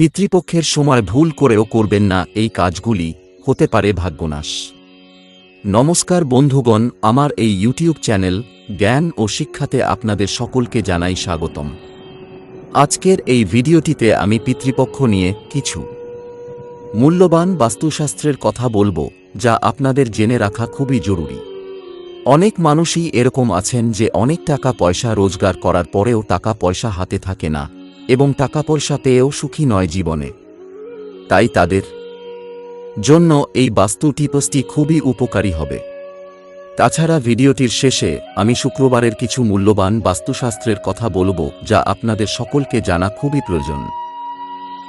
পিতৃপক্ষের সময় ভুল করেও করবেন না, এই কাজগুলি হতে পারে ভাগ্যনাশ। নমস্কার বন্ধুগণ, আমার এই ইউটিউব চ্যানেল জ্ঞান ও শিক্ষাতে আপনাদের সকলকে জানাই স্বাগতম। আজকের এই ভিডিওটিতে আমি পিতৃপক্ষ নিয়ে কিছু মূল্যবান বাস্তুশাস্ত্রের কথা বলব, যা আপনাদের জেনে রাখা খুবই জরুরি। অনেক মানুষই এরকম আছেন যে অনেক টাকা পয়সা রোজগার করার পরেও টাকা পয়সা হাতে থাকে না এবং টাকা পয়সা পেয়েও সুখী নয় জীবনে। তাই তাদের জন্য এই বাস্তু টিপসটি খুবই উপকারী হবে। তাছাড়া ভিডিওটির শেষে আমি শুক্রবারের কিছু মূল্যবান বাস্তুশাস্ত্রের কথা বলব যা আপনাদের সকলকে জানা খুবই প্রয়োজন।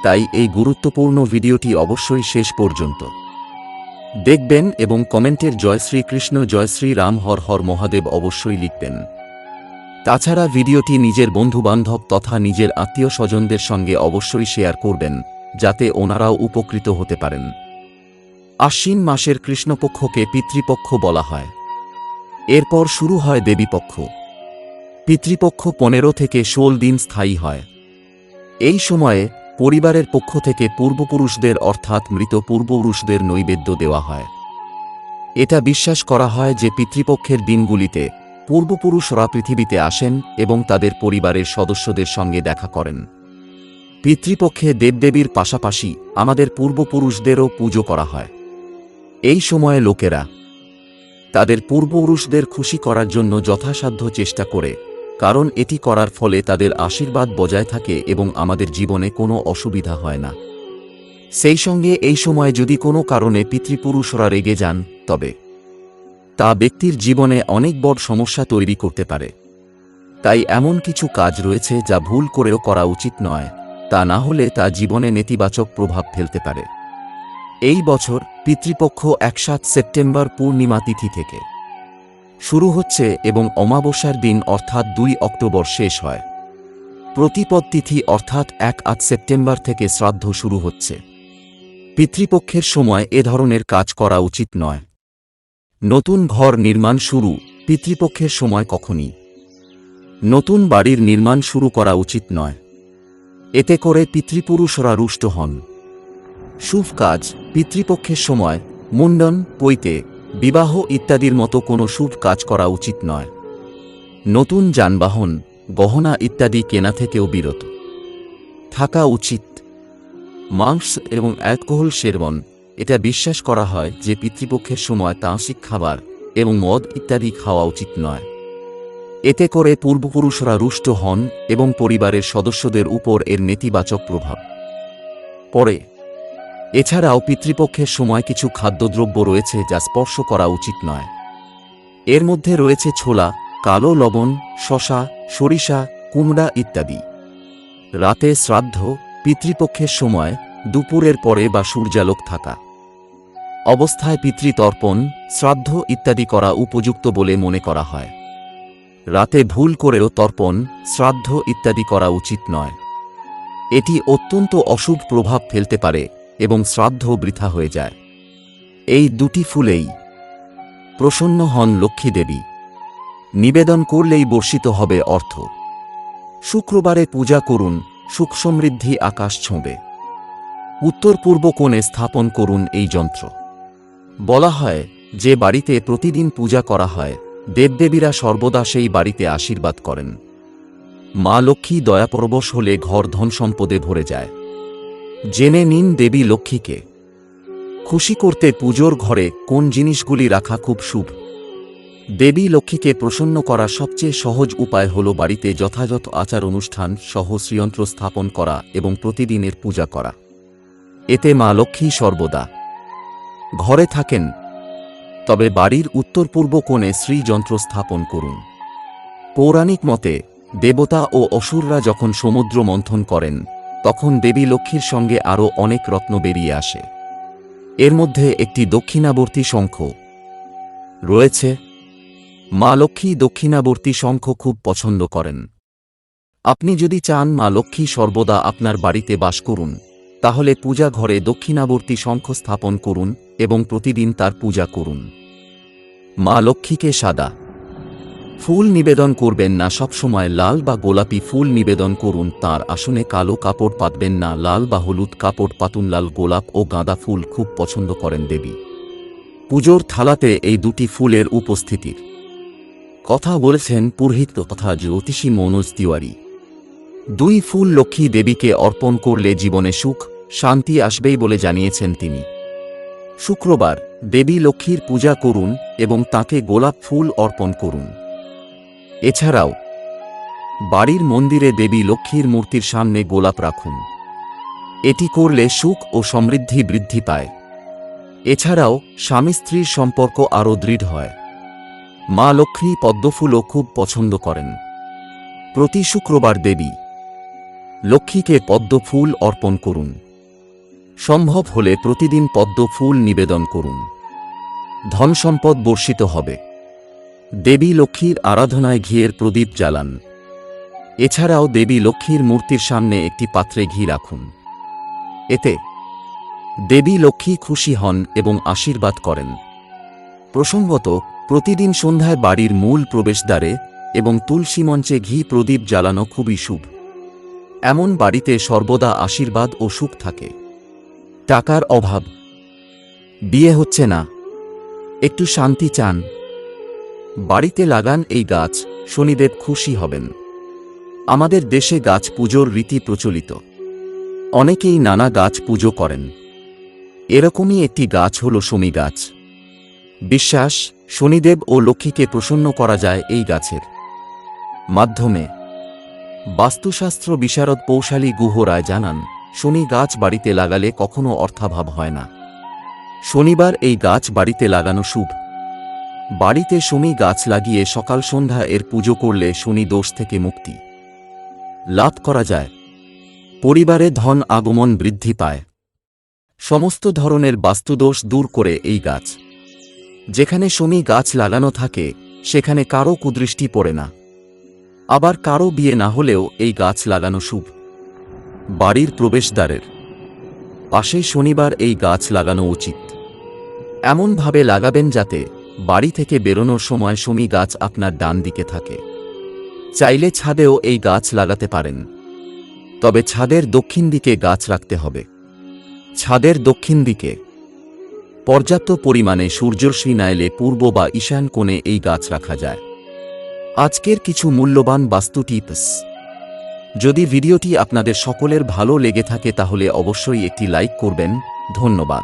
তাই এই গুরুত্বপূর্ণ ভিডিওটি অবশ্যই শেষ পর্যন্ত দেখবেন এবং কমেন্টের জয় শ্রীকৃষ্ণ, জয় শ্রী রাম, হর হর মহাদেব অবশ্যই লিখবেন। তাছাড়া ভিডিওটি নিজের বন্ধুবান্ধব তথা নিজের আত্মীয় স্বজনদের সঙ্গে অবশ্যই শেয়ার করবেন, যাতে ওনারাও উপকৃত হতে পারেন। আশ্বিন মাসের কৃষ্ণপক্ষকে পিতৃপক্ষ বলা হয়। এরপর শুরু হয় দেবীপক্ষ। পিতৃপক্ষ পনেরো থেকে ষোল দিন স্থায়ী হয়। এই সময়ে পরিবারের পক্ষ থেকে পূর্বপুরুষদের অর্থাৎ মৃত পূর্বপুরুষদের নৈবেদ্য দেওয়া হয়। এটা বিশ্বাস করা হয় যে পিতৃপক্ষের দিনগুলিতে পূর্বপুরুষরা পৃথিবীতে আসেন এবং তাদের পরিবারের সদস্যদের সঙ্গে দেখা করেন। পিতৃপক্ষে দেবদেবীর পাশাপাশি আমাদের পূর্বপুরুষদেরও পুজো করা হয়। এই সময়ে লোকেরা তাদের পূর্বপুরুষদের খুশি করার জন্য যথাসাধ্য চেষ্টা করে, কারণ এটি করার ফলে তাদের আশীর্বাদ বজায় থাকে এবং আমাদের জীবনে কোনো অসুবিধা হয় না। সেই সঙ্গে এই সময় যদি কোনো কারণে পিতৃপুরুষরা রেগে যান, তবে তা ব্যক্তির জীবনে অনেক বড় সমস্যা তৈরি করতে পারে। তাই এমন কিছু কাজ রয়েছে যা ভুল করেও করা উচিত নয়, তা না হলে তা জীবনে নেতিবাচক প্রভাব ফেলতে পারে। এই বছর পিতৃপক্ষ এক সাত সেপ্টেম্বর পূর্ণিমা তিথি থেকে শুরু হচ্ছে এবং অমাবস্যার দিন অর্থাৎ দুই অক্টোবর শেষ হয়। প্রতিপদ তিথি অর্থাৎ এক আট সেপ্টেম্বর থেকে শ্রাদ্ধ শুরু হচ্ছে। পিতৃপক্ষের সময় এ ধরনের কাজ করা উচিত নয়। নতুন ঘর নির্মাণ শুরু পিতৃপক্ষের সময় কখনই। নতুন বাড়ির নির্মাণ শুরু করা উচিত নয়। এতে করে পিতৃপুরুষরা রুষ্ট হন। শুভ কাজ পিতৃপক্ষের সময় মুন্ডন পৈতে, বিবাহ ইত্যাদির মতো কোনো শুভ কাজ করা উচিত নয়। নতুন যানবাহন, গহনা ইত্যাদি কেনা থেকেও বিরত। থাকা উচিত। মাংস এবং অ্যালকোহল সেবন এটা বিশ্বাস করা হয় যে পিতৃপক্ষের সময় তাঁসিক খাবার এবং মদ ইত্যাদি খাওয়া উচিত নয়। এতে করে পূর্বপুরুষরা রুষ্ট হন এবং পরিবারের সদস্যদের উপর এর নেতিবাচক প্রভাব পরে এছাড়াও পিতৃপক্ষের সময় কিছু খাদ্যদ্রব্য রয়েছে যা স্পর্শ করা উচিত নয়। এর মধ্যে রয়েছে ছোলা, কালো লবণ শশা সরিষা, কুমড়া ইত্যাদি। রাতে শ্রাদ্ধ, পিতৃপক্ষের সময় দুপুরের পরে বা সূর্যালোক থাকা। অবস্থায় পিতৃতর্পণ, শ্রাদ্ধ ইত্যাদি করা উপযুক্ত বলে মনে করা হয়। রাতে ভুল করেও তর্পণ, শ্রাদ্ধ ইত্যাদি করা উচিত নয়। এটি অত্যন্ত অশুভ প্রভাব ফেলতে পারে এবং শ্রাদ্ধ বৃথা হয়ে যায়। এই দুটি ফুলেই প্রসন্ন হন লক্ষ্মী দেবী। নিবেদন করলেই বর্ষিত হবে অর্থ। শুক্রবারে পূজা করুন, সুখ সমৃদ্ধি আকাশ ছোঁবে। উত্তর পূর্ব কোণে স্থাপন করুন এই যন্ত্র। বলা হয়, যে বাড়িতে প্রতিদিন পূজা করা হয়, দেবদেবীরা সর্বদা সেই বাড়িতে আশীর্বাদ করেন। মা লক্ষ্মী দয়াপরবশ হলে ঘর ধন সম্পদে ভরে যায়। জেনে নিন দেবী লক্ষ্মীকে। খুশি করতে পুজোর ঘরে কোন জিনিসগুলি রাখা খুব শুভ। দেবী লক্ষ্মীকে প্রসন্ন করা সবচেয়ে সহজ উপায় হল বাড়িতে যথাযথ আচার অনুষ্ঠান সহ শ্রীয়ন্ত্র স্থাপন করা এবং প্রতিদিনের পূজা করা। এতে মা লক্ষ্মী সর্বদা। ঘরে থাকেন, তবে বাড়ির উত্তর পূর্ব কোণে শ্রীযন্ত্র স্থাপন করুন। পৌরাণিক মতে, দেবতা ও অসুররা যখন সমুদ্র মন্থন করেন, তখন দেবী লক্ষ্মীর সঙ্গে আরও অনেক রত্ন বেরিয়ে আসে। এর মধ্যে একটি দক্ষিণাবর্তী শঙ্খ রয়েছে। মা লক্ষ্মী দক্ষিণাবর্তী শঙ্খ খুব পছন্দ করেন। আপনি যদি চান মা লক্ষ্মী সর্বদা আপনার বাড়িতে বাস করুন তাহলে পূজা ঘরে দক্ষিণাবর্তী শঙ্খ স্থাপন করুন এবং প্রতিদিন তার পূজা করুন। মা লক্ষ্মীকে সাদা ফুল নিবেদন করবেন না, সবসময় লাল বা গোলাপি ফুল নিবেদন করুন, তার আসনে কালো কাপড় পাতবেন না, লাল বা হলুদ কাপড় পাতুন, লাল, গোলাপ ও গাঁদা ফুল খুব পছন্দ করেন দেবী। পুজোর থালাতে এই দুটি ফুলের উপস্থিতির কথা বলেছেন পুরোহিত তথা জ্যোতিষী মনোজ তিওয়ারি। দুই ফুল লক্ষ্মী দেবীকে অর্পণ করলে জীবনে সুখ শান্তি আসবেই বলে জানিয়েছেন তিনি। শুক্রবার দেবী লক্ষ্মীর পূজা করুন এবং তাকে গোলাপ ফুল অর্পণ করুন। এছাড়াও, বাড়ির মন্দিরে দেবী লক্ষ্মীর মূর্তির সামনে গোলাপ রাখুন। এটি করলে সুখ ও সমৃদ্ধি বৃদ্ধি পায়। এছাড়াও, স্বামী স্ত্রীর সম্পর্ক আরও দৃঢ় হয়। মা লক্ষ্মী পদ্মফুলও খুব পছন্দ করেন। প্রতি শুক্রবার দেবী লক্ষ্মীকে পদ্মফুল অর্পণ করুন। সম্ভব হলে প্রতিদিন পদ্ম ফুল নিবেদন করুন। ধন সম্পদ বর্ষিত হবে। দেবী লক্ষ্মীর আরাধনায় ঘিয়ের প্রদীপ জ্বালান। এছাড়াও দেবী লক্ষ্মীর মূর্তির সামনে একটি পাত্রে ঘি রাখুন। এতে দেবী লক্ষ্মী খুশি হন এবং আশীর্বাদ করেন। প্রসঙ্গত, প্রতিদিন সন্ধ্যায় বাড়ির মূল প্রবেশদ্বারে এবং তুলসী মঞ্চে ঘি প্রদীপ জ্বালানো খুবই শুভ। এমন বাড়িতে সর্বদা আশীর্বাদ ও সুখ থাকে। টাকার অভাব। বিয়ে হচ্ছে না। একটু শান্তি চান। বাড়িতে লাগান এই গাছ, শনিদেব খুশি হবেন। আমাদের দেশে গাছ পুজোর রীতি প্রচলিত। অনেকেই নানা গাছ পুজো করেন। এরকমই একটি গাছ হল শমী গাছ। বিশ্বাস, শনিদেব ও লক্ষ্মীকে প্রসন্ন করা যায় এই গাছের। মাধ্যমে। বাস্তুশাস্ত্র বিশারদ পৌশালী গুহ রায় জানান শনি গাছ বাড়িতে লাগালে কখনো অর্থাভাব হয় না। শনিবার এই গাছ বাড়িতে লাগানো শুভ। বাড়িতে শনি গাছ লাগিয়ে সকাল সন্ধ্যা এর পুজো করলে শনি দোষ থেকে মুক্তি। লাভ করা যায়। পরিবারে ধন আগমন বৃদ্ধি পায়। সমস্ত ধরনের বাস্তুদোষ দূর করে এই গাছ। যেখানে শনি গাছ লাগানো থাকে, সেখানে কারও কুদৃষ্টি পড়ে না। আবার কারও বিয়ে না হলেও এই গাছ লাগানো শুভ। বাড়ির প্রবেশদ্বারের। পাশে শনিবার এই গাছ লাগানো উচিত। এমনভাবে লাগাবেন যাতে বাড়ি থেকে বেরোনোর সময় শমি গাছ আপনার ডান দিকে থাকে। চাইলে ছাদেও এই গাছ লাগাতে পারেন। তবে ছাদের দক্ষিণ দিকে গাছ রাখতে হবে। ছাদের দক্ষিণ দিকে পর্যাপ্ত পরিমাণে সূর্যরশ্মি না এলে পূর্ব বা ঈশান কোণে এই গাছ রাখা যায়। আজকের কিছু মূল্যবান বাস্তু টিপস যদি ভিডিওটি আপনাদের সকলের ভালো লেগে থাকে তাহলে অবশ্যই একটি লাইক করবেন। ধন্যবাদ।